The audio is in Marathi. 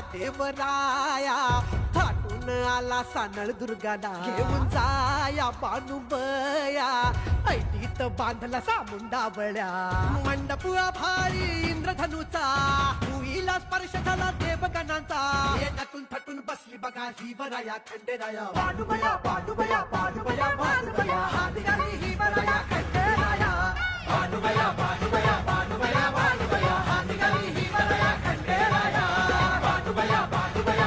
देवराया. थाटून आला सानळ दुर्गाला. घेऊन जाया बानुबया ऐटीत बांधला सामुंडा बळ्या मंडप भारी इंद्रधनुचा. भुईला स्पर्श झाला देवगणांचा. हे नटून थटून बसली बघा ही वराया खंडेराया. बानुबया बानुबया बानुबया बानुबया हात घाली Dubayaba, Dubayaba.